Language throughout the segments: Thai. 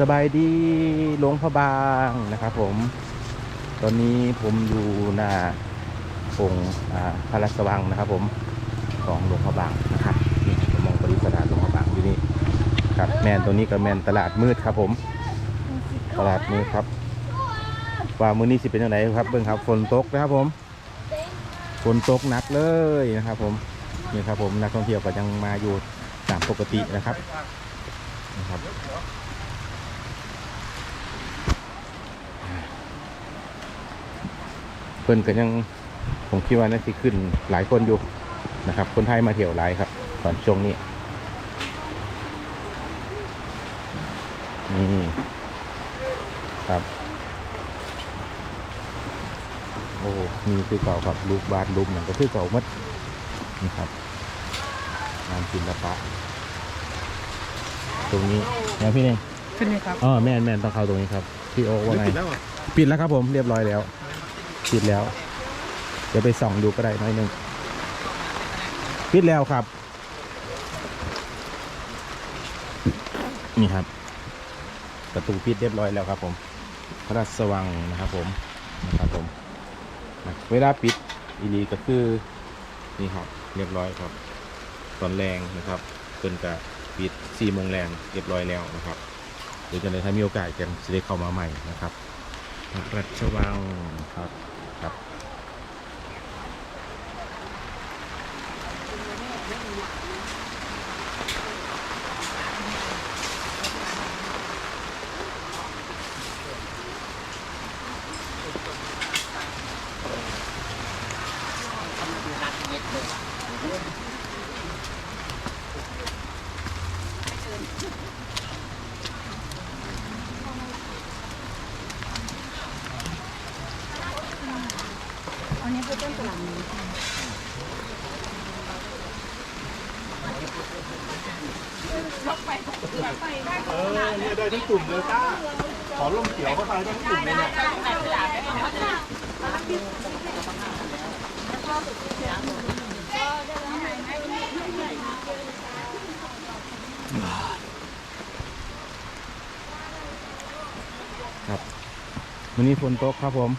สบายดีหลวงพระบางนะครับผม ตอนนี้ผมอยู่หน้าองค์อ่าพระราชวังนะครับ ผมของหลวงพระบางนะครับนี่ผมมองปริสถานหลวงพระบางอยู่นี่ครับแมนตัวนี้ก็แมนตลาดมืดครับผม ตลาดมืดครับว่ามือนี้สิเป็นยังไงครับเบิ่งครับฝนตกนะครับผมฝนตกหนักเลยนะครับ ผมนี่ครับผมนักท่องเที่ยวก็ยังมาอยู่ตามปกตินะครับนะครับ เพิ่นก็ยังผมคิดว่าน่าจะขึ้นหลายคนอยู่นะครับ คนไทยมาเที่ยวหลายครับ ตอนช่วงนี้นี่ครับ โอ้มีคือเก่าครับลูกบาทลูกหนังก็คือเก่าหมัดนี่ครับงานศิลปะ ตรงนี้นะพี่เน่งขึ้นไหมครับอ๋อแม่นแม่นต้องเข้าตรงนี้ครับ พี่โอ๊คว่าไงแล้วอะปิดแล้วครับผมเรียบร้อยแล้ว ปิดแล้ว เดี๋ยวไปส่องดูก็ได้หน้อยหนึ่งปิดแล้วครับ นี่ครับ ประตูปิดเรียบร้อยแล้วครับ ผม พระราชวังนะครับ ผมนะครับผมนะเวลาปิดอีนีก็คือนี่ครับเรียบร้อยครับ ตอนแรงนะครับเกินกับปิดสี่โมงแรงเรียบร้อยแล้วนะครับเดี๋ยวจะเลยถ้ามีโอกาสกันจะได้เข้ามาใหม่นะครับพระราชวังครับ ครับ อันนี้คือต้นกระหล่ำนี้เออเนี่ยได้ทั้งกลุ่มเลยต้าขอร่มเขียวเข้าไปได้ทั้งกลุ่มเลยเนี่ยครับวันนี้ฝนตกครับผม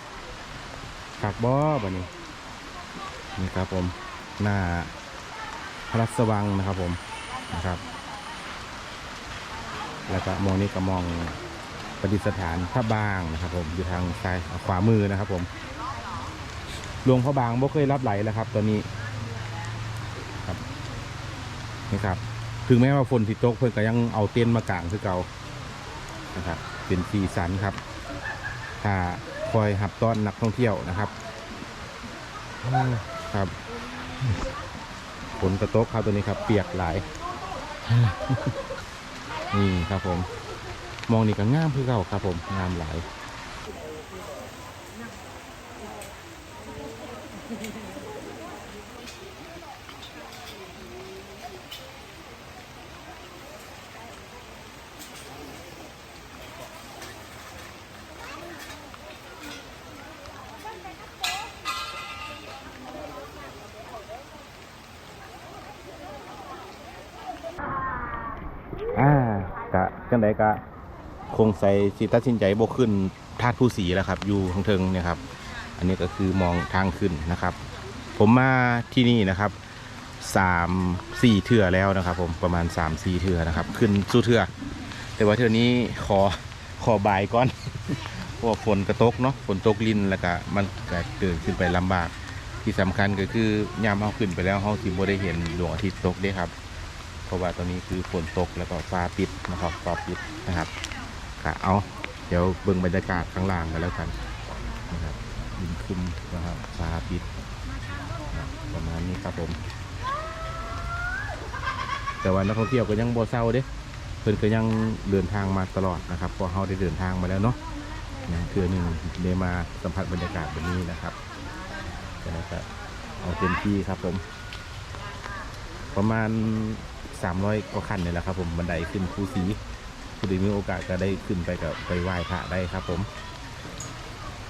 ขักบ่บันนี้นี่ครับผมหน้าพระราชวังนะครับผมนะครับ แล้วก็มองนี่ก็มองประดิษฐานพระบางนะครับ ผมอยู่ทางซ้ายขวามือนะครับ ผมหลวงพระบางบ่เคยรับไหลแล้วครับ ตอนนี้ครับนี่ครับ ถึงแม้ว่าฝนสิดตกเพิ่อนก็ยังเอาเต็นท์มากางคือเก่านะครับเป็นสีสันครับถ้า คอยหับต้อนนักท่องเที่ยวนะครับครับฝนกระตกครับตัวนี้ครับ เปียกหลายนี่ครับผม มองนี่ก็งามคือเก่าครับ ผมงามหลาย อ่ากะ จังใดกะคงใส่สิตัดสินใจบกขึ้นธาตุผู้สีแล้วครับ อยู่ข้างเทิงเนี่ยครับ อันนี้ก็คือมองทางขึ้นนะครับ ผมมาที่นี่นะครับสามสี่เทื่อแล้วนะครับ ผมประมาณสามสี่เทื่อนะครับ ขึ้นสู้เทื่อแต่ว่าเทื่อนี้ขอขอบายก่อนเพราะฝนกระตกเนาะฝนตกลินแล้วก็มันก็เดินขึ้นไปลำบากที่สำคัญก็คือยามเอาขึ้นไปแล้วเขาสิบ่ได้เห็นดวงอาทิตย์ตกเด้ครับ เพราะว่าตอนนี้คือฝนตกแล้วก็ฟ้าปิดนะครับฟ้าปิดนะครับค่ะเอาเดี๋ยวเบิ่งบรรยากาศข้างล่างกันแล้วกันนะครับดินคุมนะครับฟ้าปิดประมาณนี้ครับผม แต่ว่านักท่องเที่ยวก็ยังบ่เศร้าเด้เพิ่นก็ยังเดินทางมาตลอดนะครับเพราะเราได้เดินทางมาแล้วเนาะนะเทื่อหนึ่งได้มาสัมผัสบรรยากาศแบบนี้นะครับแล้วก็เอาเต็มที่ครับผม ประมาณ 300กว่าขั้นนี่แหละครับผมบันไดขึ้นภูสีผู้ใดมีโอกาสก็ได้ขึ้นไปกับไปไหว้พระได้ครับผม